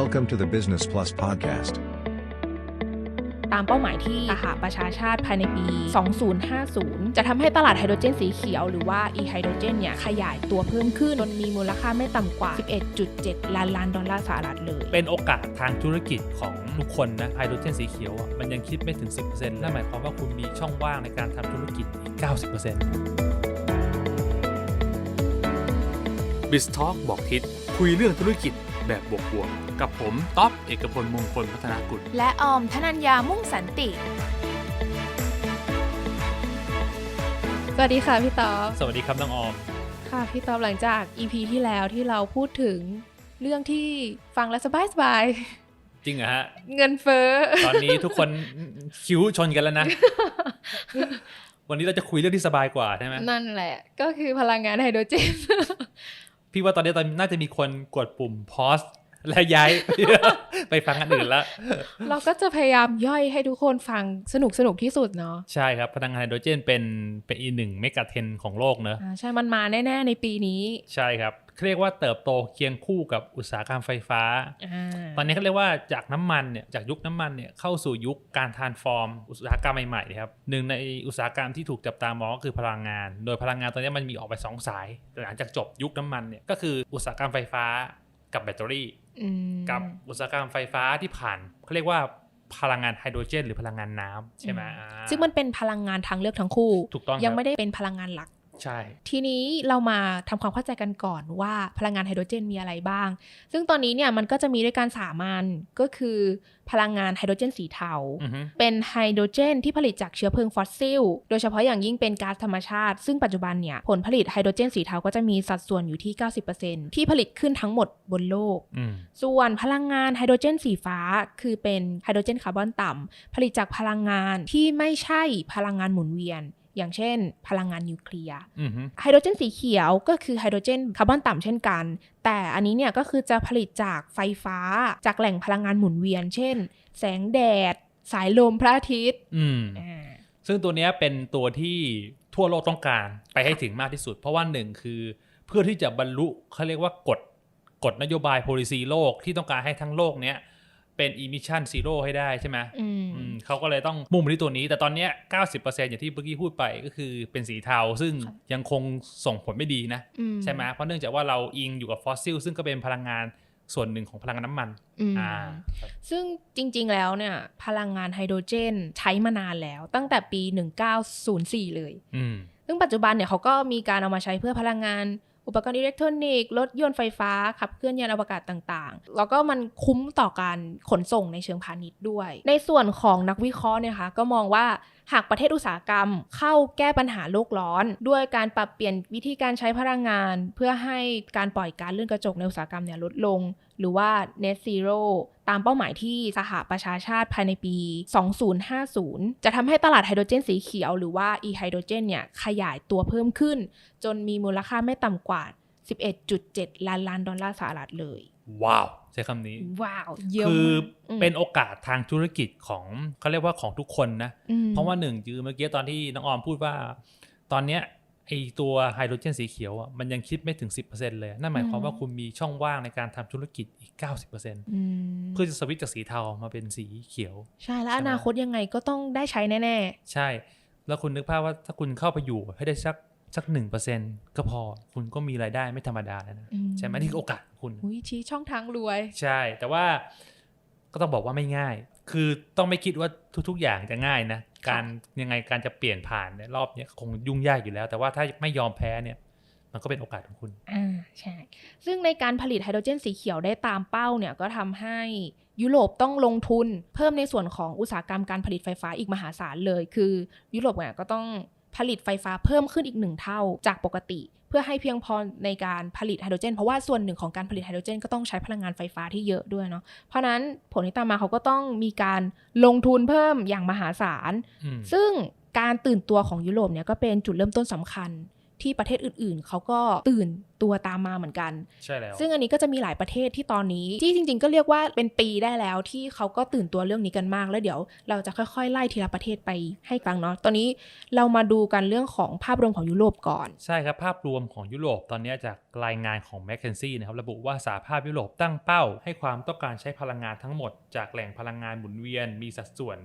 Welcome to the Business Plus podcast. ตามเป้าหมายที่สหประชาชาติภายในปี 2050 จะทำให้ตลาดไฮโดรเจนสีเขียวหรือว่า e ไฮโดรเจนเนี่ยขยายตัวเพิ่มขึ้นจนมีมูลค่าไม่ต่ำกว่า 11.7 ล้านล้านดอลลาร์สหรัฐเลย เป็นโอกาสทางธุรกิจของทุกคนนะไฮโดรเจนสีเขียวอะมันยังคิดไม่ถึง 10%นั่นหมายความว่าคุณมีช่องว่างในการทำธุรกิจอีก 90% b i z Talk บอกทิศคุยเรื่องธุรกิจ แบบบวกๆกับผมต๊อบเอกพลมงคลพัฒนากุลและออมธนัญญามุ่งสันติ สวัสดีค่ะพี่ต๊อบสวัสดีครับน้องออม ค่ะพี่ต๊อบหลังจาก EP ที่แล้วที่เราพูดถึงเรื่องที่ฟังแล้วสบายสบายจริงเหรอฮะๆเงินเฟ้อ ตอนนี้ทุกคนคิ้วชนกันแล้วนะ วันนี้เราจะคุยเรื่องที่สบายกว่าใช่ไหมนั่นแหละ ก็คือพลังงานไฮโดรเจน พี่ว่าตอนนี้ตอนน่าจะมีคนกดปุ่มพอสและย้าย ไปฟังอันอื่นแล้วเราก็จะพยายามย่อยให้ทุกคนฟังสนุกสนุกที่สุดเนาะใช่ครับพลังงานไฮโดรเจนเป็นเป็นอีกหนึ่งเมกะเทรนด์ของโลกเนอะอ่าใช่มันมาแน่ ๆ ในปีนี้ ใช่ครับ เรียกว่าเติบโตเคียงคู่กับอุตสาหกรรมไฟฟ้าอ่าตอนนี้เขาเรียกว่าจากน้ำมันเนี่ยจากยุคน้ำมันเนี่ยเข้าสู่ยุคการทานฟอร์ม อุตสาหกรรมใหม่ๆนะครับหนึ่งในอุตสาหกรรมที่ถูกจับตามองก็คือพลังงาน โดยพลังงานตอนนี้มันมีออกไปสองสาย หลังจากจบยุคน้ำมันเนี่ยก็คืออุตสาหกรรมไฟฟ้ากับแบตเตอรี่อืมกับอุตสาหกรรมไฟฟ้าที่ผ่านเขาเรียกว่าพลังงานไฮโดรเจน หรือพลังงานน้ำใช่ไหมอ่าซึ่งมันเป็นพลังงานทางเลือกทั้งคู่ ถูกต้องยังครับไม่ได้เป็นพลังงานหลัก ใช่ ทีนี้เรามาทำความเข้าใจกันก่อนว่าพลังงานไฮโดรเจนมีอะไรบ้าง ซึ่งตอนนี้เนี่ยมันก็จะมีด้วยการสามัญก็คือพลังงานไฮโดรเจนสีเทาอือฮึเป็นไฮโดรเจนที่ผลิตจากเชื้อเพลิงฟอสซิล โดยเฉพาะอย่างยิ่งเป็นก๊าซธรรมชาติ ซึ่งปัจจุบันเนี่ยผลผลิตไฮโดรเจนสีเทาก็จะมีสัดส่วนอยู่ที่ 90%ที่ผลิตขึ้นทั้งหมดบนโลกอืมส่วนพลังงานไฮโดรเจนสีฟ้า คือเป็นไฮโดรเจนคาร์บอนต่ำผลิตจากพลังงานที่ไม่ใช่พลังงานหมุนเวียน อย่างเช่น พลังงานนิวเคลียร์อือฮึไฮโดรเจนสีเขียวก็คือไฮโดรเจนคาร์บอนต่ำเช่นกัน แต่อันนี้เนี่ยก็คือจะผลิตจากไฟฟ้าจากแหล่งพลังงานหมุนเวียน เช่น แสงแดด สายลมพระอาทิตย์อืมอ่าซึ่งตัวเนี้ยเป็นตัวที่ทั่วโลกต้องการไปให้ถึงมากที่สุด เพราะว่าหนึ่งคือเพื่อที่จะบรรลุเขาเรียกว่ากฎกฎนโยบาย policy โลกที่ต้องการให้ทั้งโลกเนี้ย เป็น emission zero ให้ได้ใช่ไหมอืมอืมเขาก็เลยต้องมุ่งไปที่ตัวนี้ แต่ตอนเนี้ย90%อย่างที่เมื่อกี้พูดไปก็คือเป็นสีเทา ซึ่งยังคงส่งผลไม่ดีนะอืใช่ไหมเพราะเนื่องจากว่าเราอิงอยู่กับฟอสซิล ซึ่งก็เป็นพลังงานส่วนหนึ่งของพลังงานน้ำมันอืมอ่าซึ่งจริงๆแล้วเนี่ย พลังงานไฮโดรเจนใช้มานานแล้ว ตั้งแต่ปี 1904 เลยอืมซึ่งปัจจุบันเนี่ยเขาก็มีการเอามาใช้เพื่อพลังงาน อุปกรณ์อิเล็กทรอนิกส์รถยนต์ไฟฟ้าขับเคลื่อนยานอวกาศต่างๆ แล้วก็มันคุ้มต่อการขนส่งในเชิงพาณิชย์ด้วย ในส่วนของนักวิเคราะห์เนี่ยค่ะก็มองว่าหากประเทศอุตสาหกรรมเข้าแก้ปัญหาโลกร้อน ด้วยการปรับเปลี่ยนวิธีการใช้พลังงาน เพื่อให้การปล่อยก๊าซเรือนกระจกในอุตสาหกรรมเนี่ยลดลง หรือว่า net zero ตามเป้าหมายที่สหประชาชาติภายในปี 2050 จะทำให้ตลาดไฮโดรเจนสีเขียวหรือว่า e ไฮโดรเจนเนี่ยขยายตัวเพิ่มขึ้น จนมีมูลค่าไม่ต่ำกว่า 11.7 ล้านล้านดอลลาร์สหรัฐเลย ว้าว ใช้คำนี้ ว้าวเยอะคือมเป็นโอกาสทางธุรกิจของเขาเรียกว่าของทุกคนนะอืมเพราะว่าหนึ่งคือเมื่อกี้ตอนที่น้องออมพูดว่า ตอนเนี้ย ไอตัวไฮโดรเจนสีเขียวอะมันยังคิดไม่ถึง 10%เลย นั่นหมายความว่าคุณมีช่องว่างในการทำธุรกิจอีก 90%เอืมพื่อจะสวิตช์จากสีเทามาเป็นสีเขียว ใช่แล้วใช่อไหมนาคตยังไงก็ต้องได้ใช้แน่ใช่ แล้วคุณนึกภาพว่าถ้าคุณเข้าไปอยู่ให้ได้สักสักหนึ่งเปอร์เซ็นก็พอคุณก็มีรายได้ไม่ธรรมดาแล้วนะอืมใช่ไหมนี่คือโอกาสของคุณๆอุ้ยชี้ช่องทางรวย ใช่ แต่ว่าก็ต้องบอกว่าไม่ง่าย คือต้องไม่คิดว่าทุก ๆ อย่างจะง่ายนะ การยังไงการจะเปลี่ยนผ่านเนี่ยรอบเนี้ยคงยุ่งยากอยู่แล้ว แต่ว่าถ้าไม่ยอมแพ้เนี่ย มันก็เป็นโอกาสของคุณอ่าใช่ ซึ่งในการผลิตไฮโดรเจนสีเขียวได้ตามเป้าเนี่ยก็ทำให้ยุโรปต้องลงทุนเพิ่มในส่วนของอุตสาหกรรมการผลิตไฟฟ้าอีกมหาศาลเลย คือยุโรปเนี่ยก็ต้องผลิตไฟฟ้าเพิ่มขึ้นอีกหนึ่งเท่าจากปกติเพื่อให้เพียงพอในการผลิตไฮโดรเจน เพราะว่าส่วนหนึ่งของการผลิตไฮโดรเจนก็ต้องใช้พลังงานไฟฟ้าที่เยอะด้วยเนาะเพราะฉะนั้นผลที่ตามมาเขาก็ต้องมีการลงทุนเพิ่มอย่างมหาศาลอืมซึ่งการตื่นตัวของยุโรปเนี่ยก็เป็นจุดเริ่มต้นสำคัญ ที่ประเทศอื่นๆ เขาก็ตื่นตัวตามมาเหมือนกัน ใช่แล้ว ซึ่งอันนี้ก็จะมีหลายประเทศที่ตอนนี้ ที่จริง ๆ ก็เรียกว่าเป็นปีได้แล้วที่เขาก็ตื่นตัวเรื่องนี้กันมาก แล้วเดี๋ยวเราจะค่อยๆ ไล่ทีละประเทศไปให้ฟังเนาะ ตอนนี้เรามาดูกันเรื่องของภาพรวมของยุโรปก่อน ใช่ครับ ภาพรวมของยุโรปตอนนี้จากรายงานของ m c k เคนซี่นะครับระบุว่าสหภาพยุโรปตั้งเป้า ให้ความต้องการใช้พลังงานทั้งหมด จากแหล่งพลังงานหมุนเวียนมีสัดส่วน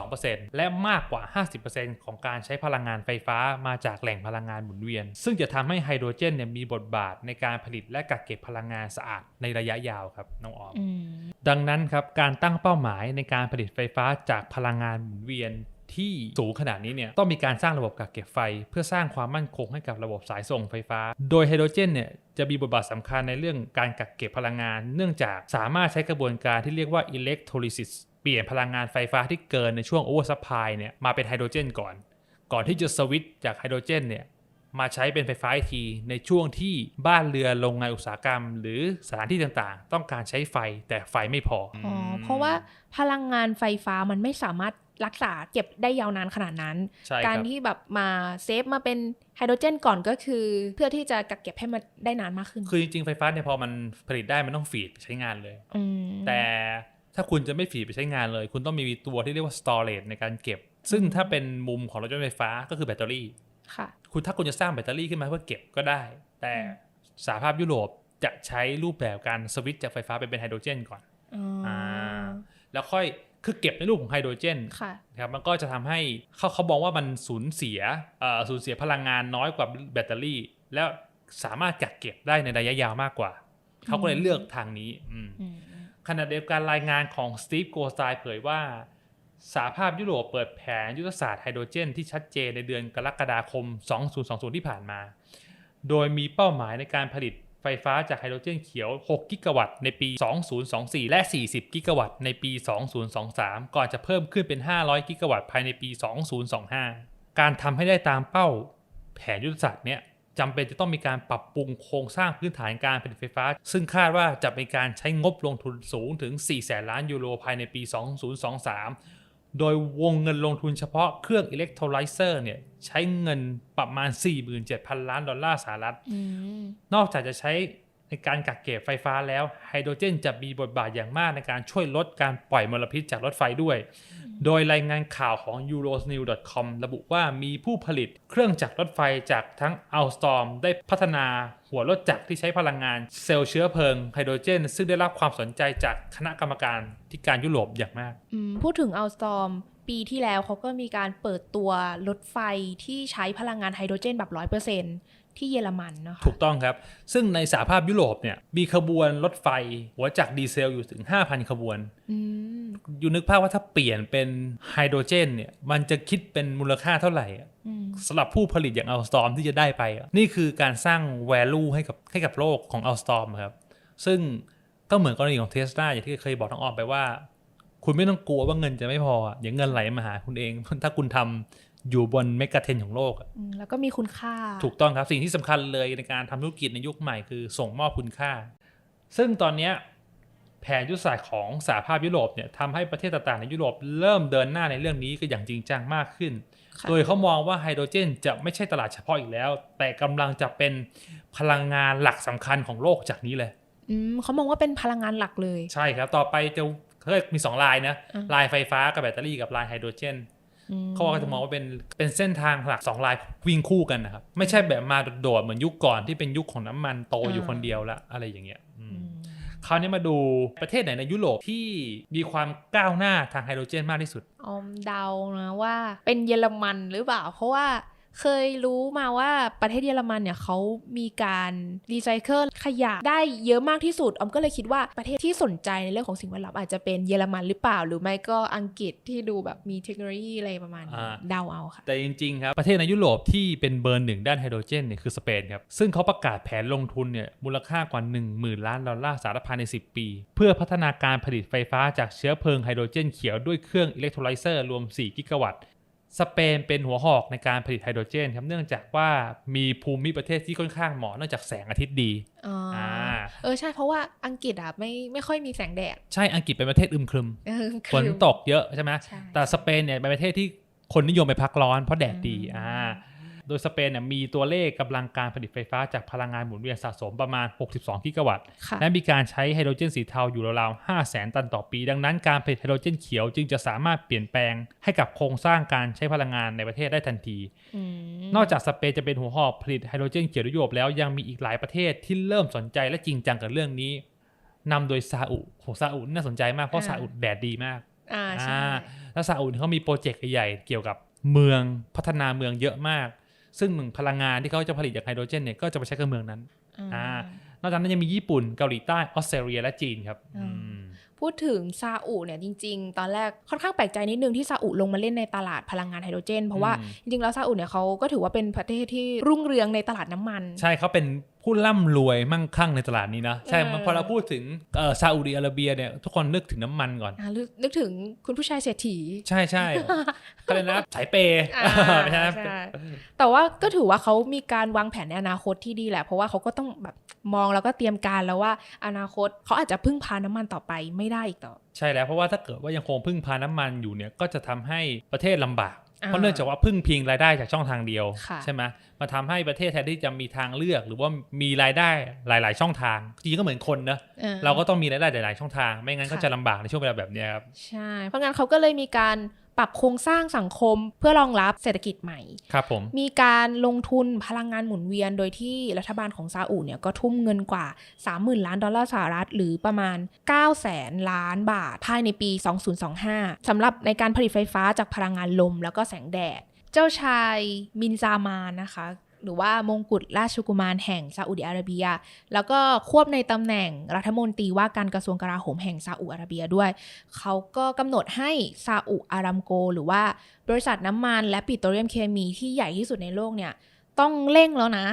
32%และมากกว่า 50%ของการใช้พลังงานไฟฟ้ามาจากแหล่งพลังงานหมุนเวียน ซึ่งจะทำให้ไฮโดรเจนเนี่ยมีบทบาทในการผลิตและกักเก็บพลังงานสะอาดในระยะยาวครับน้องออมอืมดังนั้นครับการตั้งเป้าหมายในการผลิตไฟฟ้าจากพลังงานหมุนเวียนที่สูงขนาดนี้เนี่ยต้องมีการสร้างระบบกักเก็บไฟ เพื่อสร้างความมั่นคงให้กับระบบสายส่งไฟฟ้า โดยไฮโดรเจนเนี่ยจะมีบทบาทสำคัญในเรื่องการกักเก็บพลังงาน เนื่องจากสามารถใช้กระบวนการที่เรียกว่า electrolysis เปลี่ยนพลังงานไฟฟ้าที่เกินในช่วง oversupply เนี่ยมาเป็นไฮโดรเจนก่อน ก่อนที่จะสวิตช์จากไฮโดรเจนเนี่ยมาใช้เป็นไฟฟ้าอีกทีในช่วงที่บ้านเรือนโรงงานอุตสาหกรรม หรือสถานที่ต่างๆ ต้องการใช้ไฟแต่ไฟไม่พอออ๋อเพราะว่าพลังงานไฟฟ้ามันไม่สามารถรักษาเก็บได้ยาวนานขนาดนั้นใช่คการรับที่แบบมาเซฟมาเป็นไฮโดรเจนก่อนก็คือ เพื่อที่จะกักเก็บให้มันได้นานมากขึ้น คือจริงๆไฟฟ้าเนี่ยพอมันผลิตได้มันต้องฟีดไปใช้งานเลยมแต่ ถ้าคุณจะไม่ฟีดไปใช้งานเลย คุณต้องมีตัวที่เรียกว่า storage ในการเก็บ ซึ่งถ้าเป็นมุมของรถยนต์ไฟฟ้าก็คือแบตเตอรี่ค่ะคุณถ้าคุณจะสร้างแบตเตอรี่ขึ้นมาเพื่อเก็บก็ได้ แต่อืมสหภาพยุโรปจะใช้รูปแบบการสวิตช์จากไฟฟ้าไปเป็นไฮโดรเจนก่อนอ๋อออ่าแล้วค่อยคือเก็บในรูปของไฮโดรเจนค่ะนะครับมันก็จะทำให้เขาเขาบอกว่ามันสูญเสียเอ่อสูญเสียพลังงานน้อยกว่าแบตเตอรี่ แล้วสามารถกักเก็บได้ในระยะยาวมากกว่า เขาก็เลยเลือกทางนี้อืมอืม ขณะเดียวกันรายงานของสตีฟโกสไตน์เผยว่าสหภาพยุโรปเปิดแผนยุทธศาสตร์ไฮโดรเจนที่ชัดเจนในเดือนกรกฎาคม 2020 ที่ผ่านมา โดยมีเป้าหมายในการผลิตไฟฟ้าจากไฮโดรเจนเขียว 6 กิกะวัตต์ในปี 2024 และ 40 กิกะวัตต์ในปี 2023 ก่อนจะเพิ่มขึ้นเป็น 500 กิกะวัตต์ภายในปี 2025 การทำให้ได้ตามเป้าแผนยุทธศาสตร์เนี้ย จำเป็นจะต้องมีการปรับปรุงโครงสร้างพื้นฐานการผลิตไฟฟ้า ซึ่งคาดว่าจะเป็นการใช้งบลงทุนสูงถึง 4 แสนล้านยูโรภายในปี 2023 โดยวงเงินลงทุนเฉพาะเครื่องอิเล็กโทรไลเซอร์เนี่ยใช้เงินประมาณ 47,000 ล้านดอลลาร์สหรัฐอืมนอกจากจะใช้ ในการกักเก็บไฟฟ้าแล้วไฮโดรเจนจะมีบทบาทอย่างมากในการช่วยลดการปล่อยมลพิษจากรถไฟด้วย โดยรายงานข่าวของ euronews.com ระบุว่ามีผู้ผลิตเครื่องจักรรถไฟจากทั้ง Alstom ได้พัฒนาหัวรถจักรที่ใช้พลังงานเซลล์เชื้อเพลิงไฮโดรเจน ซึ่งได้รับความสนใจจากคณะกรรมการที่การยุโรปอย่างมากอืมพูดถึงอัลสตอมปีที่แล้วเขาก็มีการเปิดตัวรถไฟที่ใช้พลังงานไฮโดรเจนแบบ 100% ที่เยอรมันนะคะ ถูกต้องครับ ซึ่งในสหภาพยุโรปเนี่ยมีขบวนรถไฟหัวจักรดีเซลอยู่ถึง 5,000 ขบวนอืมอยู่นึกภาพว่าถ้าเปลี่ยนเป็นไฮโดรเจนเนี่ยมันจะคิดเป็นมูลค่าเท่าไหร่อะอืมสำหรับผู้ผลิตอย่าง Alstom ที่จะได้ไปอะนี่คือการสร้าง value ให้กับให้กับโลกของ Alstom ครับ ซึ่งก็เหมือนกรณีของ Tesla อย่างที่เคยบอกน้องออมไปว่า คุณไม่ต้องกลัวว่าเงินจะไม่พออะเดี๋ยวเงินไหลมาหาคุณเอง ถ้าคุณทำ อยู่บนเมกะเทรนของโลกอะอืมแล้วก็มีคุณค่า ถูกต้องครับสิ่งที่สำคัญเลยในการทำธุรกิจในยุคใหม่คือส่งมอบคุณค่า ซึ่งตอนเนี้ยแผนยุทธศาสตร์ของสหภาพยุโรปเนี่ยทำให้ประเทศต่างๆในยุโรปเริ่มเดินหน้าในเรื่องนี้ก็อย่างจริงจังมากขึ้นค่ะโดยเขามองว่าไฮโดรเจนจะไม่ใช่ตลาดเฉพาะอีกแล้ว แต่กำลังจะเป็นพลังงานหลักสำคัญของโลกจากนี้เลยอืมเขามองว่าเป็นพลังงานหลักเลย ใช่ครับ ต่อไปจะเขาเรียกมี 2 ลายนะอ่าลายไฟฟ้ากับแบตเตอรี่กับลายไฮโดรเจนอืม เขาก็จะมองว่าเป็นเป็นเส้นทางหลักสองลายวิ่งคู่กันนะครับ ไม่ใช่แบบมาโดดๆเหมือนยุคก่อนที่เป็นยุคของน้ำมันโตอยู่คนเดียวละอะไรอย่างเงี้ยอืมอืมคราวนี้มาดูประเทศไหนในยุโรปที่มีความก้าวหน้าทางไฮโดรเจนมากที่สุด ออมเดานะว่าเป็นเยอรมันหรือเปล่า เพราะว่า เคยรู้มาว่าประเทศเยอรมันเนี่ยเขามีการรีไซเคิลขยะได้เยอะมากที่สุดออมก็เลยคิดว่าประเทศที่สนใจในเรื่องของสิ่งแวดล้อมอาจจะเป็นเยอรมันหรือเปล่า หรือไม่ก็อังกฤษที่ดูแบบมีเทคโนโลยีอะไรประมาณนี้อ่าเดาเอาค่ะ แต่จริงๆครับ ประเทศในยุโรปที่เป็นเบอร์หนึ่งด้านไฮโดรเจนเนี่ยคือสเปนครับ ซึ่งเขาประกาศแผนลงทุนเนี่ยมูลค่ากว่า 1 0,000 ล้านดอลลาร์สหรัฐภายใน 10 ปี เพื่อพัฒนาการผลิตไฟฟ้าจากเชื้อเพลิงไฮโดรเจนเขียวด้วยเครื่องอิเล็กโทรไลเซอร์รวม 4 กิกะวัตต์ สเปนเป็นหัวหอกในการผลิตไฮโดรเจนครับเนื่องจากว่ามีภูมิประเทศที่ค่อนข้างเหมาะเนื่องจากแสงอาทิตย์ดีอ๋ออาาเออใช่เพราะว่าอังกฤษอะไม่ไม่ค่อยมีแสงแดด ใช่อังกฤษเป็นประเทศอึมครึมเออฝนตกเยอะใช่ไหมใช่แต่สเปนเนี่ยเป็นประเทศที่คนนิยมไปพักร้อนเพราะแดดดีอืมอ่า โดยสเปนเนี่ยมีตัวเลขกำลังการผลิตไฟฟ้าจากพลังงานหมุนเวียนสะสมประมาณ 62 กิกะวัตต์ค่ะและมีการใช้ไฮโดรเจนสีเทาอยู่ราวๆ5แสนตันต่อปี ดังนั้นการผลิตไฮโดรเจนเขียวจึงจะสามารถเปลี่ยนแปลงให้กับโครงสร้างการใช้พลังงานในประเทศได้ทันทีอืมนอกจากสเปนจะเป็นหัวหอกผลิตไฮโดรเจนเขียวในยุโรปแล้วยังมีอีกหลายประเทศที่เริ่มสนใจและจริงจังกับเรื่องนี้นำโดยซาอุโหซาอุน่าสนใจมากเพราะซาอุแดดดีมากอ่าใช่อ่าแล้วซาอุเนี่ยเขามีโปรเจกต์ใหญ่ๆเกี่ยวกับเมืองพัฒนาเมืองเยอะมาก ซึ่งหนึ่งพลังงานที่เขาจะผลิตจากไฮโดรเจนเนี่ยก็จะไปใช้กับเมืองนั้นอ่านอกจากนั้นยังมีญี่ปุ่นเกาหลีใต้ออสเตรเลียและจีนครับอืมอืมพูดถึงซาอุเนี่ยจริง ๆ ตอนแรกค่อนข้างแปลกใจนิดนึงที่ซาอุลงมาเล่นในตลาดพลังงานไฮโดรเจน เพราะว่าอืมจริงๆแล้วซาอุเนี่ยเขาก็ถือว่าเป็นประเทศที่รุ่งเรืองในตลาดน้ำมัน ใช่เขาเป็น ผู้ร่ำรวยมั่งคั่งในตลาดนี้นะ ใช่เออพอเราพูดถึงเอ่อซาอุดิอาระเบียเนี่ยทุกคนนึกถึงน้ำมันก่อนอ่านึกนึกถึงคุณผู้ชายเศรษฐี ใช่ใช่เขาเลยกนะสายเปย์อ่าไม่ใช่นะใช่แต่ว่าก็ถือว่าเขามีการวางแผนในอนาคตที่ดีแหละ เพราะว่าเขาก็ต้องแบบมองแล้วก็เตรียมการแล้วว่าอนาคตเขาอาจจะพึ่งพาน้ำมันต่อไปไม่ได้อีกต่อ ใช่แล้วเพราะว่าถ้าเกิดว่ายังคงพึ่งพาน้ำมันอยู่เนี่ยก็จะทำให้ประเทศลำบากอ่า เพราะเนื่องจากว่าพึ่งพิงรายได้จากช่องทางเดียวค่ะใช่ไหมมาทำให้ประเทศแทนที่จะมีทางเลือก หรือว่ามีรายได้หลาย ๆ ช่องทางจริงๆก็เหมือนคนนะออเราก็ต้องมีรายได้หลาย ๆ ช่องทาง ไม่งั้นก็ค่ะจะลำบากในช่วงเวลาแบบเนี้ยครับใช่เพราะงั้นเขาก็เลยมีการ ปรับโครงสร้างสังคมเพื่อรองรับเศรษฐกิจใหม่ ครับผม มีการลงทุนพลังงานหมุนเวียน โดยที่รัฐบาลของซาอุเนี่ยก็ทุ่มเงินกว่า 30,000 ล้านดอลลาร์สหรัฐ หรือประมาณ9แสนล้านบาท ภายในปี 2025สำหรับในการผลิตไฟฟ้าจากพลังงานลมแล้วก็แสงแดด เจ้าชายมินซามานนะคะ หรือว่ามงกุฎราชกุมารแห่งซาอุดิอาระเบีย แล้วก็ควบในตำแหน่งรัฐมนตรีว่าการกระทรวงกลาโหมแห่งซาอุอาระเบียด้วย เขาก็กำหนดให้ซาอุอารามโก หรือว่าบริษัทน้ำมันและปิโตรเลียมเคมีที่ใหญ่ที่สุดในโลกเนี่ยต้องเร่งแล้วนะ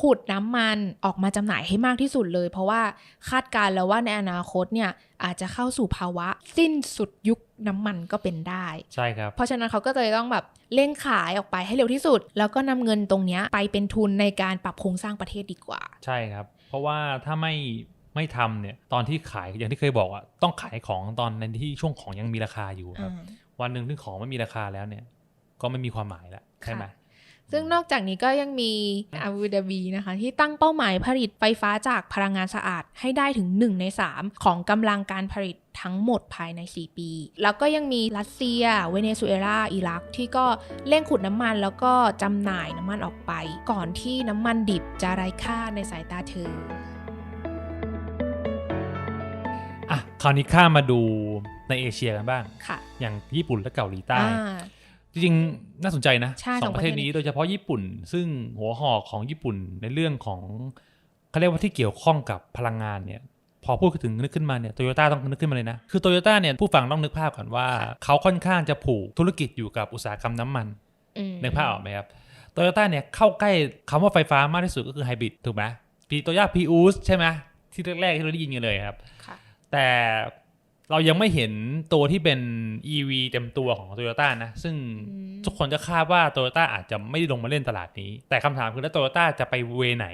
ขุดน้ำมันออกมาจำหน่ายให้มากที่สุดเลย เพราะว่าคาดการณ์แล้วว่าในอนาคตเนี่ยอาจจะเข้าสู่ภาวะสิ้นสุดยุคน้ำมันก็เป็นได้ใช่ครับ เพราะฉะนั้นเขาก็เลยต้องแบบเร่งขายออกไปให้เร็วที่สุด แล้วก็นำเงินตรงเนี้ยไปเป็นทุนในการปรับโครงสร้างประเทศดีกว่า ใช่ครับ เพราะว่าถ้าไม่ไม่ทำเนี่ยตอนที่ขายอย่างที่เคยบอกอะต้องขายของตอนในที่ช่วงของยังมีราคาอยู่ครับอ่าวันหนึ่งที่ของไม่มีราคาแล้วเนี่ย ก็ไม่มีความหมายแล้วใช่ไหมค่ะ ซึ่งนอกจากนี้ก็ยังมีอาบูดาบีนะคะ ที่ตั้งเป้าหมายผลิตไฟฟ้าจากพลังงานสะอาดให้ได้ถึง 1 ใน 3 ของกำลังการผลิตทั้งหมดภายใน 4 ปี แล้วก็ยังมีรัสเซีย เวเนซุเอลา อิรัก ที่ก็เร่งขุดน้ำมันแล้วก็จำหน่ายน้ำมันออกไป ก่อนที่น้ำมันดิบจะไร้ค่าในสายตาเธออะคราวนี้ข้ามมาดูในเอเชียกันบ้าง ค่ะ อย่างญี่ปุ่นและเกาหลีใต้อ่า จริงๆ น่าสนใจนะใช่สสอองงประเทศประเทศนี้นี้โดยเฉพาะญี่ปุ่น ซึ่งหัวหอกของญี่ปุ่นในเรื่องของเขาเรียกว่าที่เกี่ยวข้องกับพลังงานเนี่ยพอพูดถึงนึกขึ้นมาเนี่ยโตโยต้าต้องนึกขึ้นมาเลยนะ คือโตโยต้าเนี่ยผู้ฟังต้องนึกภาพก่อนว่า เขาค่อนข้างจะผูกธุรกิจอยู่กับอุตสาหกรรมน้ำมันอืมนึกภาพออกไหมครับโตโยต้าเนี่ยเข้าใกล้คำว่าไฟฟ้ามากที่สุดก็คือไฮบริดถูกไหมปีโตโยต้าพีอูสใช่ไหมที่แรกๆที่เราได้ยินกันเลยครับค่ะแต่ เรายังไม่เห็นตัวที่เป็น EV เต็มตัวของ Toyota นะ ซึ่งอืมทุกคนจะคาดว่า Toyota อาจจะไม่ได้ลงมาเล่นตลาดนี้ แต่คำถามคือแล้ว Toyota จะไปเวไหน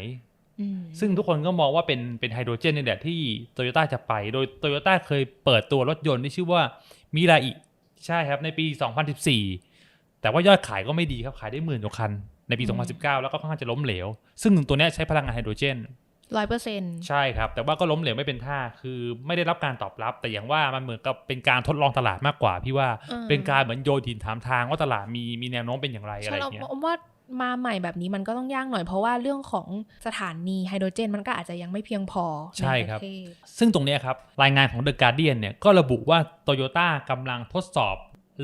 อืมซึ่งทุกคนก็มองว่าเป็นเป็นไฮโดรเจนนี่แหละที่ Toyota จะไป โดย Toyota เคยเปิดตัวรถยนต์ที่ชื่อว่ามิราอิใช่ครับในปี 2014 แต่ว่ายอดขายก็ไม่ดีครับขายได้หมื่นกว่าคันในปี 2019 แล้วก็ค่อนข้างจะล้มเหลว ซึ่งตัวเนี้ยใช้พลังงานไฮโดรเจน ร้อยเปอร์เซ็นต์ใช่ครับ แต่ว่าก็ล้มเหลวไม่เป็นท่าคือไม่ได้รับการตอบรับ แต่อย่างว่ามันเหมือนกับเป็นการทดลองตลาดมากกว่า พี่ว่าอืมเป็นการเหมือนโยนหินถามทางว่าตลาดมีมีแนวโน้มเป็นอย่างไรอะไรใช่อเราย่างเงี้ยว่ามาใหม่แบบนี้มันก็ต้องยากหน่อยเพราะว่าเรื่องของสถานีไฮโดรเจน มันก็อาจจะยังไม่เพียงพอใช่ครับนประเทศซึ่งตรงเนี้ยครับ รายงานของ The Guardian เนี่ยก็ระบุว่า Toyota กำลังทดสอบ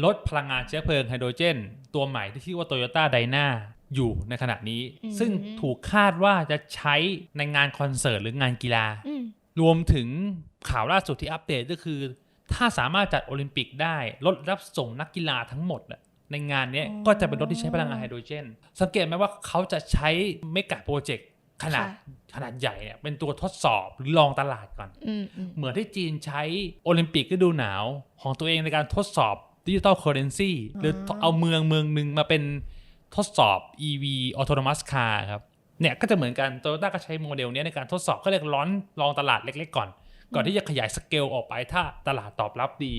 ลดพลังงานเชื้อเพลิงไฮโดรเจน ตัวใหม่ที่ชื่อว่า Toyota Dyna อยู่ในขณะนี้อืมซึ่งถูกคาดว่าจะใช้ในงานคอนเสิร์ตหรืองานกีฬาอืมรวมถึงข่าวล่าสุดที่อัปเดตก็คือ ถ้าสามารถจัดโอลิมปิกได้รถรับส่งนักกีฬาทั้งหมดอะในงานเนี้ยอ๋อก็จะเป็นรถที่ใช้พลังงานไฮโดรเจน สังเกตไหมว่าเขาจะใช้เมกะโปรเจกต์ขนาดค่ะขนาดใหญ่เนี่ยเป็นตัวทดสอบหรือลองตลาดก่อนอืมอืมเหมือนที่จีนใช้โอลิมปิกฤดูหนาวของตัวเองในการทดสอบดิจิตอลเคอร์เรนซีหรือเอาเมืองเมืองหนึ่งมาเป็น ทดสอบ EV autonomous car ครับเนี่ยก็จะเหมือนกันโตโยต้าก็ใช้โมเดลเนี้ยในการทดสอบก็เรียกร้อนลองตลาดเล็กๆก่อน ก่อนที่จะขยายสเกลออกไปถ้าตลาดตอบรับดี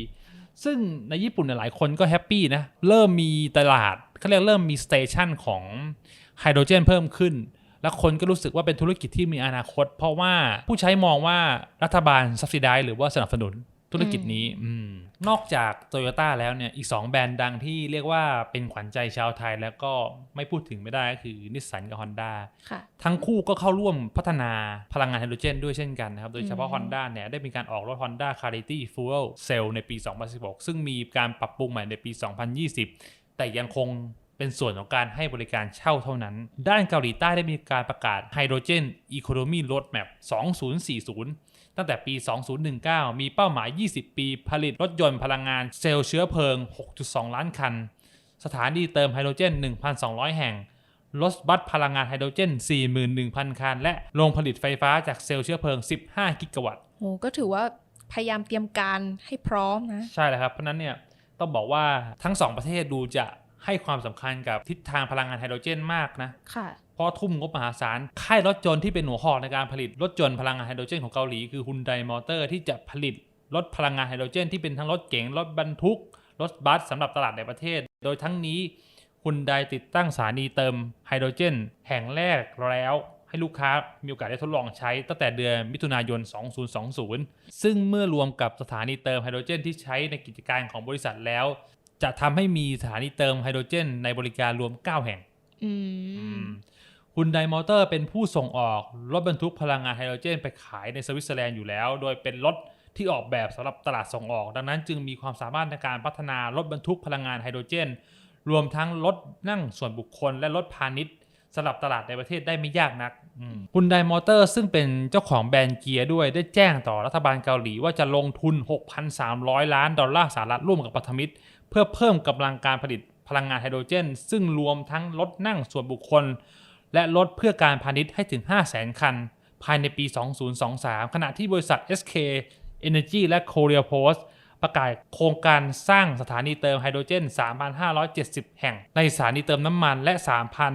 ซึ่งในญี่ปุ่นเนี่ยหลายคนก็แฮปปี้นะเริ่มมีตลาดเขาเรียกเริ่มมีสเตชันของไไฮโดรเจนเพิ่มขึ้น และคนก็รู้สึกว่าเป็นธุรกิจที่มีอนาคต เพราะว่าผู้ใช้มองว่ารัฐบาล subsidize หรือว่าสนับสนุน ธุรกิจนี้อืมนอกจากโตโยต้าแล้วเนี่ยอีก 2 แบรนด์ดังที่เรียกว่าเป็นขวัญใจชาวไทยแล้วก็ไม่พูดถึงไม่ได้ก็คือนิสสันกับ Honda ค่ะทั้งคู่ก็เข้าร่วมพัฒนาพลังงานไฮโดรเจนด้วยเช่นกันนะครับ โดยเฉพาะอืม Honda เนี่ยได้มีการออกรถ Honda Clarity Fuel Cell ในปี 2016 ซึ่งมีการปรับปรุงใหม่ในปี 2020 แต่ยังคงเป็นส่วนของการให้บริการเช่าเท่านั้น ด้านเกาหลีใต้ได้มีการประกาศ Hydrogen Economy Roadmap 2040 ตั้งแต่ปี 2019 มีเป้าหมาย 20 ปีผลิตรถยนต์พลังงานเซลล์เชื้อเพลิง 6.2 ล้านคัน สถานีเติมไฮโดรเจน 1,200 แห่ง รถบัสพลังงานไฮโดรเจน 41,000 คัน และโรงผลิตไฟฟ้าจากเซลล์เชื้อเพลิง 15 กิกะวัตต์โอ้ก็ถือว่าพยายามเตรียมการให้พร้อมนะ ใช่แล้วครับ เพราะฉะนั้นเนี่ยต้องบอกว่าทั้งสองประเทศดูจะให้ความสำคัญกับทิศทางพลังงานไฮโดรเจนมากนะ ค่ะเพ ราะทุ่มงบมหาศาล ค่ายรถยนต์ที่เป็นหัวหอกในการผลิตรถยนต์พลังงานไฮโดรเจนของเกาหลีคือฮุนไดมอเตอร์ที่จะผลิตรถพลังงานไฮโดรเจนที่เป็นทั้งรถเก๋งรถบรรทุก รถบัสสำหรับตลาดในประเทศ โดยทั้งนี้ฮุนไดติดตั้งสถานีเติมไฮโดรเจน แห่งแรกแล้วให้ลูกค้ามีโอกาสได้ทดลองใช้ตั้งแต่เดือนมิถุนายน 2020 ซึ่งเมื่อรวมกับสถานีเติมไฮโดรเจน ที่ใช้ในกิจการของบริษัทแล้ว จะทำให้มีสถานีเติมไฮโดรเจน ในบริการรวม 9 แห่ง อืมฮุนไดมอเตอร์เป็นผู้ส่งออกรถบรรทุกพลังงานไฮโดรเจน ไปขายในสวิตเซอร์แลนด์อยู่แล้ว โดยเป็นรถที่ออกแบบสำหรับตลาดส่งออก ดังนั้นจึงมีความสามารถในการพัฒนารถบรรทุกพลังงานไฮโดรเจน รวมทั้งรถนั่งส่วนบุคคล และรถพาณิชย์สำหรับตลาดในประเทศได้ไม่ยากนักฮุนไดมอเตอร์ซึ่งเป็นเจ้าของแบรนด์เกียร์ด้วยได้แจ้งต่อรัฐบาลเกาหลีว่าจะลงทุน 6,300 ล้านดอลลาร์สหรัฐร่วมกับพันธมิตร เพื่อเพิ่มกำลังการผลิตพลังงานไฮโดรเจน ซึ่งรวมทั้งรถนั่งส่วนบุคคล และรถเพื่อการพาณิชย์ให้ถึง 500,000 คัน ภายในปี 2023 ขณะที่บริษัท SK Energy และ Korea Post ประกาศโครงการสร้างสถานีเติมไฮโดรเจน 3,570 แห่ง ในสถานีเติมน้ำมันและ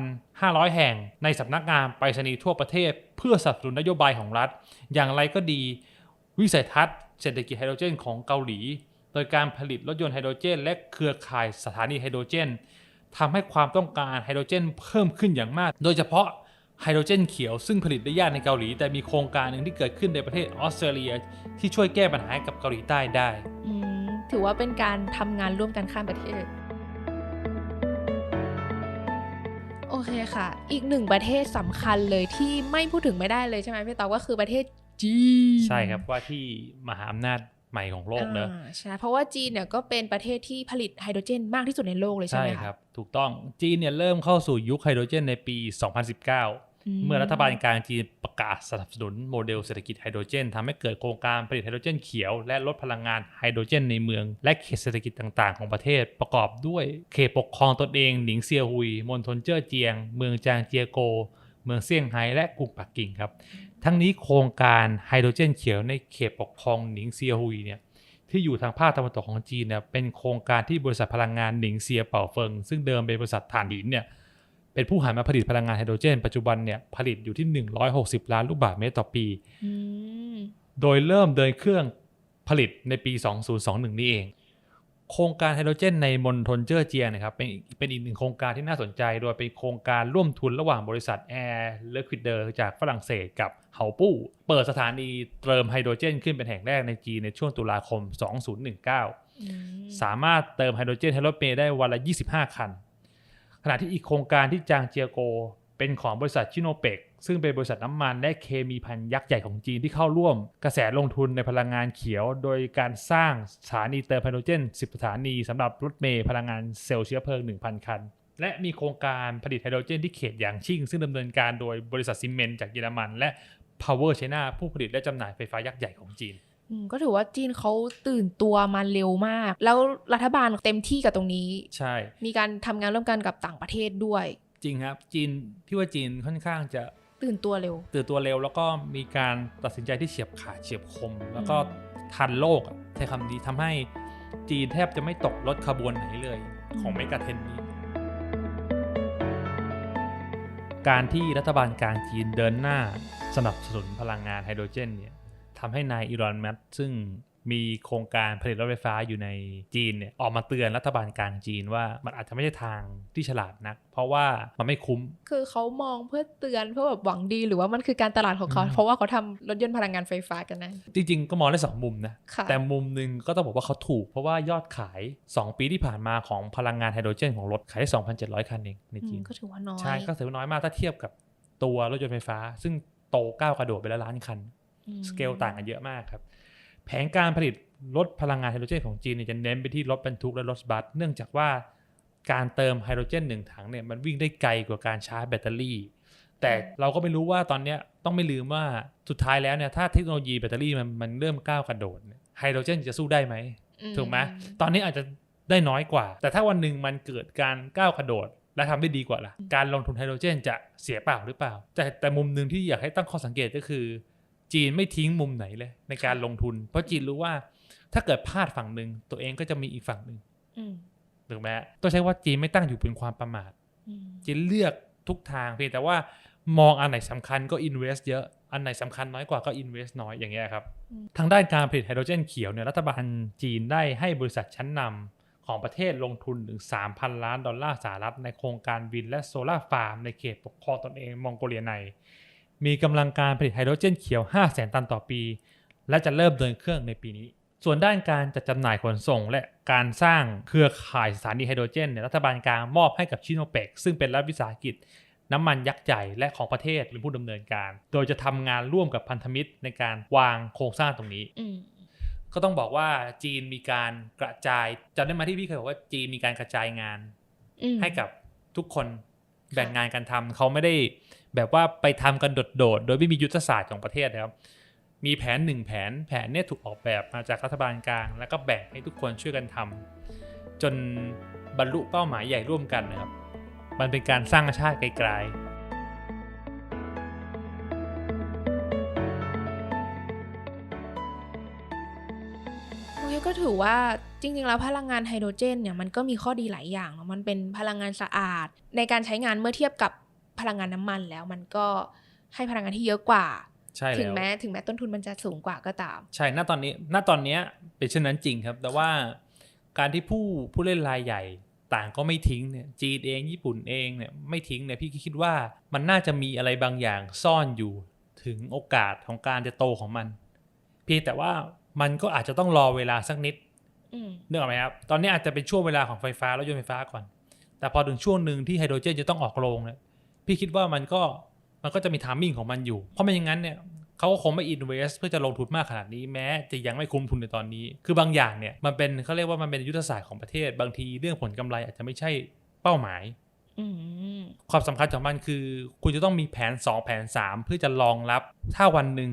3,500 แห่ง ในสำนักงานไปรษณีย์ทั่วประเทศ เพื่อสนับสนุนนโยบายของรัฐ อย่างไรก็ดี วิสัยทัศน์เศรษฐกิจไฮโดรเจนของเกาหลี โดยการผลิตรถยนต์ไฮโดรเจน และเครือข่ายสถานีไฮโดรเจน ทำให้ความต้องการไฮโดรเจนเพิ่มขึ้นอย่างมาก โดยเฉพาะไฮโดรเจนเขียวซึ่งผลิตได้ยากในเกาหลี แต่มีโครงการหนึ่งที่เกิดขึ้นในประเทศออสเตรเลีย ที่ช่วยแก้ปัญหาให้กับเกาหลีใต้ได้อืมถือว่าเป็นการทำงานร่วมกันข้ามประเทศ โอเคค่ะ อีกหนึ่งประเทศสำคัญเลยที่ไม่พูดถึงไม่ได้เลยใช่ไหมพี่ตอบก็คือประเทศจีน ใช่ครับว่าที่มหาอำนาจ ใหม่ของโลกเนอะอ่าใช่เพราะว่าจีนเนี่ยก็เป็นประเทศที่ผลิตไฮโดรเจนมากที่สุดในโลกเลยใช่ใช่ไหมะครับ ถูกต้องจีนเนี่ยเริ่มเข้าสู่ยุคไฮโดรเจนในปี 2019 เมื่อรัฐบาลกลางจีนประกาศสนับสนุนโมเดลเศรษฐกิจไฮโดรเจนทำให้เกิดโครงการผลิตไฮโดรเจนเขียวและลดพลังงานไฮโดรเจนในเมือง และเขตเศรษฐกิจต่างๆ ของประเทศประกอบด้วยเขตปกครองตนเองหนิงเซียฮุยมณฑลเจ้อเจียง เมืองจางเจียโกเมืองเซี่ยงไฮ้และกรุงปักกิ่งครับ ทั้งนี้โครงการไฮโดรเจนเขียวในเขตปกครองหนิงเซียฮุยเนี่ยที่อยู่ทางภาคตะวันตกของจีนเนี่ยเป็นโครงการที่บริษัทพลังงานหนิงเซียเป่าเฟิง ซึ่งเดิมเป็นบริษัทถ่านหินเนี่ยเป็นผู้หันมาผลิตพลังงานไฮโดรเจน ปัจจุบันเนี่ยผลิตอยู่ที่ 160 ล้านลูกบาศก์เมตรต่อปีอืมโดยเริ่มเดินเครื่องผลิตในปี 2021 นี่เอง โครงการไฮโดรเจนในมณฑลเจ้อเจียงนะครับเป็นเป็นอีกหนึ่งโครงการที่น่าสนใจ โดยเป็นโครงการร่วมทุนระหว่างบริษัท Air l i q u i d e r จากฝรั่งเศสกับเฮาปู้เปิดสถานีเติมไฮโดรเจนขึ้นเป็นแห่งแรกในจีนในช่วงตุลาคม 2019อืมสามารถเติมไฮโดรเจนให้รถเมล์ได้วันละ 25 คัน ขณะที่อีกโครงการที่จางเจียโก เป็นของบริษัทชิโนเปกซึ่งเป็นบริษัทน้ำมันและเคมีพันยักษ์ใหญ่ของจีนที่เข้าร่วม กระแสลงทุนในพลังงานเขียว โดยการสร้างสถานีเติมไฮโดรเจน 10 สถานีสำหรับรถเมล์พลังงานเซลล์เชื้อเพลิง 1,000 คัน และมีโครงการผลิตไฮโดรเจนที่เขตหยางชิ่ง ซึ่งดำเนินการโดยบริษัทซีเมนต์จากเยอรมัน และ Power China ผู้ผลิตและจำหน่ายไฟฟ้ายักษ์ใหญ่ของจีนอืมก็ถือว่าจีนเขาตื่นตัวมาเร็วมาก แล้วรัฐบาลเต็มที่กับตรงนี้ ใช่ มีการทำงานร่วมกันกับต่างประเทศด้วย จริงครับจีนที่ว่าจีนค่อนข้างจะตื่นตัวเร็ว ตื่นตัวเร็วแล้วก็มีการตัดสินใจที่เฉียบขาดเฉียบคม แล้วก็อืมทันโลกอะใช้คำนี้ทำให้จีนแทบจะไม่ตกรถขบวนไหนเลยของเมกาเทนนี้ การที่รัฐบาลกลางจีนเดินหน้าสนับสนุนพลังงานไฮโดรเจนเนี่ยทำให้นายอีรอนมัสก์ซึ่ง มีโครงการผลิตรถไฟฟ้าอยู่ในจีนเนี่ยออกมาเตือนรัฐบาลกลางจีนว่ามันอาจจะไม่ใช่ทางที่ฉลาดนัก เพราะว่ามันไม่คุ้ม คือเขามองเพื่อเตือนเพื่อแบบหวังดีหรือว่ามันคือการตลาดของเขาอืมเพราะว่าเขาทำรถยนต์พลังงานไฟฟ้ากันนะ จริงๆ ก็มองได้สองมุมนะค่ะแต่มุมหนึ่งก็ต้องบอกว่าเขาถูก เพราะว่ายอดขาย 2 ปีที่ผ่านมาของพลังงานไฮโดรเจนของรถขายได้2,700 คันเองในอืจีมนก็ถือว่าน้อยใช่ก็ถือว่าน้อยมากถ้าเทียบกับตัวรถยนต์ไฟฟ้า ซึ่งโตก้าวกระโดดไปแล้วล้านคันอืมสเกลต่างกันเยอะมากครับ แผนการผลิตรถพลังงานไฮโดรเจนของจีนเนี่ยจะเน้นไปที่รถบรรทุกและรถบัสเนื่องจากว่าการเติมไฮโดรเจนหนึ่งถังเนี่ยมันวิ่งได้ไกลกว่าการชาร์จแบตเตอรี่ แต่เราก็ไม่รู้ว่าตอนเนี้ยต้องไม่ลืมว่าสุดท้ายแล้วเนี่ยถ้าเทคโนโลยีแบตเตอรี่มันมันเริ่มก้าวกระโดดเนี่ยไฮโดรเจนจะสู้ได้ไหมถูกไหมตอนนี้อาจจะได้น้อยกว่า แต่ถ้าวันหนึ่งมันเกิดการก้าวกระโดด และทำได้ดีกว่าล่ะ การลงทุนไฮโดรเจนจะเสียเปล่าหรือเปล่า แต่แต่มุมหนึ่งที่อยากให้ตั้งข้อสังเกตก็คือ จีนไม่ทิ้งมุมไหนเลยในการลงทุน เพราะจีนรู้ว่าถ้าเกิดพลาดฝั่งหนึ่งตัวเองก็จะมีอีกฝั่งหนึ่งอืมถูกไหมต้องใช้ว่าจีนไม่ตั้งอยู่บนความประมาทอืมจีนเลือกทุกทางเพียงแต่ว่ามองอันไหนสำคัญก็ invest เยอะ อันไหนสำคัญน้อยกว่าก็ invest น้อยอย่างเงี้ยครับ ทางด้านการผลิตไฮโดรเจนเขียวเนี่ยรัฐบาลจีนได้ให้บริษัทชั้นนำของประเทศลงทุนถึง 3,000 ล้านดอลลาร์สหรัฐในโครงการวินและโซลาร์ฟาร์มในเขตปกครองตนเองมองโกเลียใน มีกำลังการผลิตไฮโดรเจนเขียว500,000 ตันต่อปี และจะเริ่มเดินเครื่องในปีนี้ ส่วนด้านการจัดจำหน่ายขนส่ง และการสร้างเครือข่ายสถานีไฮโดรเจนเนี่ยรัฐบาลกลางมอบให้กับชิโนเปกซึ่งเป็นรัฐวิสาหกิจ น้ำมันยักษ์ใหญ่และของประเทศเป็นผู้ดำเนินการ โดยจะทำงานร่วมกับพันธมิตรในการวางโครงสร้างตรงนี้อืมก็ต้องบอกว่าจีนมีการกระจายจำได้ไหมที่พี่เคยบอกว่าจีนมีการกระจายงานอืมให้กับทุกคนแบ่งงานกันทำเขาไม่ได้ แบบว่าไปทำกันโดดๆ โดยไม่มียุทธศาสตร์ของประเทศนะครับ มีแผนหนึ่งแผน แผนเนี่ยถูกออกแบบมาจากรัฐบาลกลาง แล้วก็แบ่งให้ทุกคนช่วยกันทำจนบรรลุเป้าหมายใหญ่ร่วมกันนะครับ มันเป็นการสร้างชาติไกลๆ โอเคก็ถือว่าจริงๆ แล้วพลังงานไฮโดรเจนเนี่ยมันก็มีข้อดีหลายอย่าง มันเป็นพลังงานสะอาด ในการใช้งานเมื่อเทียบกับ พลังงานน้ำมันแล้วมันก็ให้พลังงานที่เยอะกว่า ใช่ถึงแล้วแม้ถึงแม้ต้นทุนมันจะสูงกว่าก็ตาม ใช่ณตอนนี้ณตอนเนี้ยเป็นเช่นนั้นจริงครับ แต่ว่าการที่ผู้ผู้เล่นรายใหญ่ต่างก็ไม่ทิ้งเนี่ยจีนเองญี่ปุ่นเองเนี่ยไม่ทิ้งเนี่ยพี่คิดว่ามันน่าจะมีอะไรบางอย่างซ่อนอยู่ถึงโอกาสของการจะโตของมัน เพียงแต่ว่ามันก็อาจจะต้องรอเวลาสักนิดอืมนึกออกไหมครับ ตอนนี้อาจจะเป็นช่วงเวลาของไฟฟ้ารถยนต์ไฟฟ้าก่อน แต่พอถึงช่วงหนึ่งที่ไฮโดรเจนจะต้องออกโรงเนี่ย พี่คิดว่ามันก็มันก็จะมีทามมิ่งของมันอยู่ เพราะไม่อย่างนั้นเนี่ยเขาก็คงไม่อินเวสเพื่อจะลงทุนมากขนาดนี้แม้จะยังไม่คุ้มทุนในตอนนี้ คือบางอย่างเนี่ยมันเป็นเขาเรียกว่ามันเป็นยุทธศาสตร์ของประเทศ บางทีเรื่องผลกำไรอาจจะไม่ใช่เป้าหมายอืมความสำคัญของมันคือ คุณจะต้องมีแผน 2 แผน 3 เพื่อจะรองรับ ถ้าวันหนึ่ง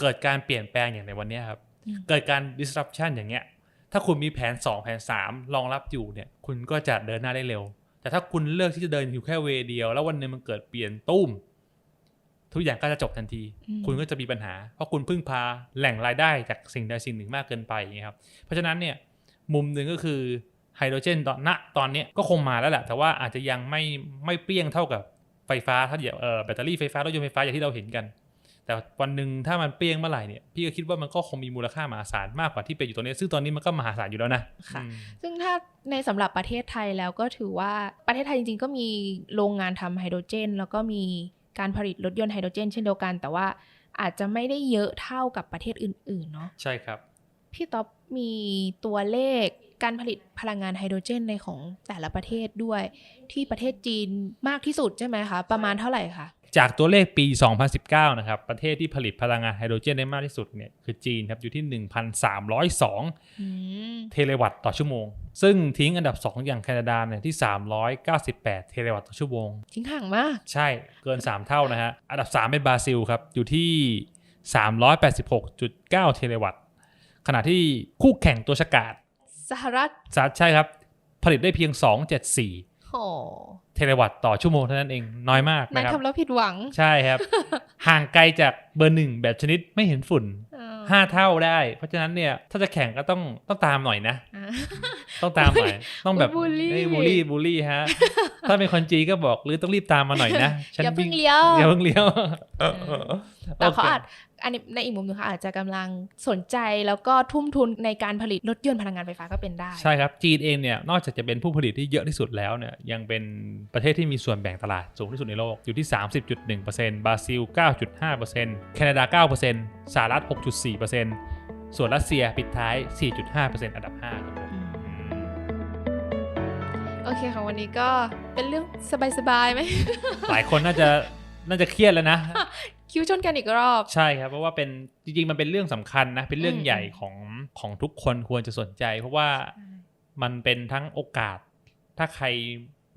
เกิดการเปลี่ยนแปลงอย่างในวันเนี้ยครับอืมเกิดการ disruption อย่างเงี้ย ถ้าคุณมีแผน 2 แผน 3 รองรับอยู่เนี่ย คุณก็จะเดินหน้าได้เร็ว แต่ถ้าคุณเลือกที่จะเดินอยู่แค่เวย์เดียว แล้ววันหนึงมันเกิดเปลี่ยนตุ้ม ทุกอย่างก็จะจบทันทีอืมคุณก็จะมีปัญหา เพราะคุณพึ่งพาแหล่งรายได้จากสิ่งใดสิ่งหนึ่งมากเกินไปอย่างเงี้ยครับเพราะฉะนั้นเนี่ยมุมหนึ่งก็คือไฮโดรเจนตอนณตอนเนี้ยก็คงมาแล้วแหละแต่ว่าอาจจะยังไม่ไม่เปรี้ยงเท่ากับไฟฟ้าถ้าเดี๋ยวเออแบตเตอรี่ไฟฟ้ารถยนต์ไฟฟ้าอย่างที่เราเห็นกัน แต่วันหนึ่งถ้ามันเปรี้ยงเมื่อไหร่เนี่ยพี่ก็คิดว่ามันก็คงมีมูลค่ามหาศาลมากกว่าที่เป็นอยู่ตอนนี้ซึ่งตอนนี้มันก็มหาศาลอยู่แล้วนะค่ะอืมซึ่งถ้าในสำหรับประเทศไทยแล้วก็ถือว่าประเทศไทยจริง ๆ ก็มีโรงงานทำไฮโดรเจน แล้วก็มีการผลิตรถยนต์ไฮโดรเจน เช่นเดียวกัน แต่ว่าอาจจะไม่ได้เยอะเท่ากับประเทศอื่น ๆ เนาะใช่ครับ พี่ต๊อบมีตัวเลขการผลิตพลังงานไฮโดรเจนในของแต่ละประเทศด้วย ที่ประเทศจีนมากที่สุดใช่ไหมคะ ประมาณเท่าไหร่คะ จากตัวเลขปี 2019 นะครับ ประเทศที่ผลิตพลังงานไฮโดรเจนได้มากที่สุดเนี่ยคือจีนครับ อยู่ที่ 1,302อืมเทเลวัตต์ต่อชั่วโมง ซึ่งทิ้งอันดับ 2 อย่างแคนาดาเนี่ยที่ 398 เทเลวัตต์ต่อชั่วโมง ทิ้งห่างมาก ใช่เกิน 3 เท่านะฮะ อันดับ 3 เป็นบราซิลครับ อยู่ที่ 386.9 เทเลวัตต์ ขณะที่คู่แข่งตัวฉกาดสหรัฐสหรัฐใช่ครับ ผลิตได้เพียง 274โอ้ เทเลวัตต์ต่อชั่วโมงเท่านั้นเองน้อยมากนายนะครับทำแล้วผิดหวัง ใช่ครับ ห่างไกลจากเบอร์หนึ่งแบบชนิดไม่เห็นฝุ่นอ่า5เท่าได้ เพราะฉะนั้นเนี่ยถ้าจะแข่งก็ต้องต้องตามหน่อยนะอ่าต้องตามหน่อย ต้องแบบบูลลี่เอ้ยบูลลี่บูลลี่ฮะ ถ้าเป็นคนจีนก็บอกหรือต้องรีบตามมาหน่อยนะฉันอย่าเพิ่งวิ่เลี้ยวอย่าเพิ่งเลี้ยวแต่เขาโคอาจ อันนี้ในอีกมุมหนึงเขาอาจจะกำลังสนใจแล้วก็ทุ่มทุนในการผลิตรถยนต์พลังงานไฟฟ้าก็เป็นได้ ใช่ครับ จีนเองเนี่ยนอกจากจะเป็นผู้ผลิตที่เยอะที่สุดแล้วเนี่ยยังเป็นประเทศที่มีส่วนแบ่งตลาดสูงที่สุดในโลกอยู่ที่ 30.1%บราซิล 9.5%แคนาดา 9%สหรัฐ 6.4%ส่วนรัสเซียปิดท้าย 4.5%อันดับ5ครับผมอืมอืมโอเคค่ะวันนี้ก็เป็นเรื่องสบายๆไหม หลายคนน่าจะน่าจะเครียดแล้วนะ คิ้วชนกันอีกรอบ ใช่ครับ เพราะว่าเป็นจริงๆ มันเป็นเรื่องสำคัญนะ เป็นเรื่องอืมใหญ่ของของทุกคนควรจะสนใจ เพราะว่ามันเป็นทั้งโอกาส ถ้าใคร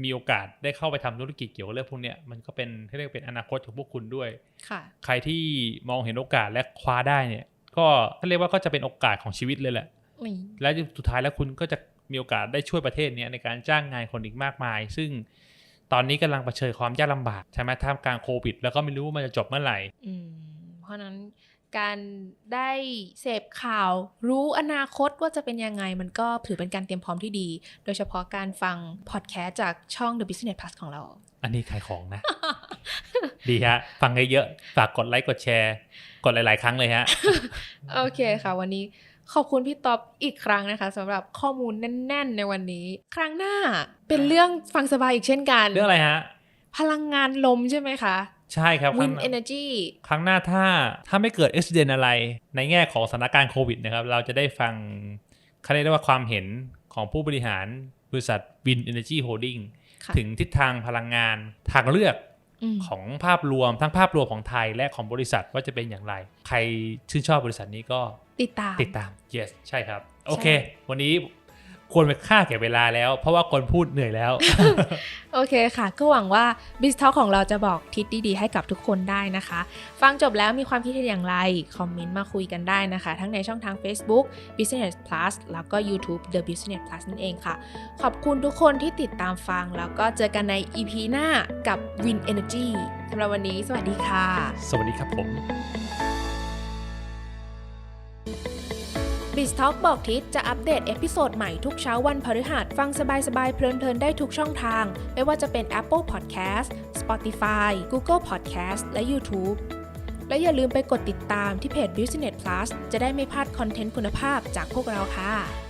มีโอกาสได้เข้าไปทำธุรกิจเกี่ยวกับเรื่องพวกเนี้ยมันก็เป็นที่เรียกว่าเป็นอนาคตของพวกคุณด้วยค่ะ ใครที่มองเห็นโอกาสและคว้าได้เนี่ย ก็ถ้าเรียกว่าก็จะเป็นโอกาสของชีวิตเลยแหละนี่และสุดท้ายแล้วคุณก็จะมีโอกาสได้ช่วยประเทศเนี้ยในการจ้างงานคนอีกมากมาย ซึ่ง ตอนนี้กำลังเผชิญความยากลำบากใช่ไหมท่ามกลางโควิด แล้วก็ไม่รู้ว่ามันจะจบเมื่อไหร่อืมเพราะฉะนั้นการได้เสพข่าวรู้อนาคตว่าจะเป็นยังไง มันก็ถือเป็นการเตรียมพร้อมที่ดี โดยเฉพาะการฟังพอดแคสต์จากช่อง The Business Plus ของเรา อันนี้ขายของนะ ดีฮะ ฟังเยอะๆฝากกดไลค์กดแชร์ กดหลาย ๆ ครั้งเลยฮะ โอเคค่ะ วันนี้ ขอบคุณพี่ต๊อบอีกครั้งนะคะสำหรับข้อมูลแน่น ๆ ในวันนี้ ครั้งหน้าเป็นเรื่องฟังสบายอีกเช่นกัน เรื่องอะไรฮะ พลังงานลมใช่ไหมคะใช่ครับครั้ Wind ง Energy ครั้งหน้าถ้าถ้าไม่เกิดอุบิเหตุอะไร ในแง่ของสถานการณ์โควิดนะครับ เราจะได้ฟังเขาเรียกได้ว่าความเห็นของผู้บริหารบริษัท Win Energy Holding ค่ะถึงทิศทางพลังงานทางเลือกอืม ของภาพรวมทั้งภาพรวมของไทยและของบริษัทว่าจะเป็นอย่างไร ใครชื่นชอบบริษัทนี้ก็ติดตามติดตาม yes ใช่ครับ โอเค วันนี้ ควรไปค่าแก่เวลาแล้ว เพราะว่าคนพูดเหนื่อยแล้ว โอเคค่ะ ก็หวังว่า b i z t a l k ของเราจะบอกทิศดีๆให้กับทุกคนได้นะคะ ฟังจบแล้วมีความคิดเห็นอย่างไร คอมเมนต์มาคุยกันได้นะคะ ทั้งในช่องทาง Facebook Business Plus แล้วก็ YouTube The Business Plus นั่นเองค่ะ ขอบคุณทุกคนที่ติดตามฟัง แล้วก็เจอกันใน EP หน้ากับ Win Energy สำหรับวันนี้สวัสดีค่ะ สวัสดีครับผม b i z Talk บอกทิศจะอัปเดตเอพิโซดใหม่ทุกเช้าวันพฤหัสฟังสบายๆเพลินๆ ได้ทุกช่องทาง ไม่ว่าจะเป็น Apple Podcast Spotify Google Podcast และ YouTube และอย่าลืมไปกดติดตามที่เพจ Business Plus จะได้ไม่พลาดคอนเทนต์คุณภาพจากพวกเราค่ะ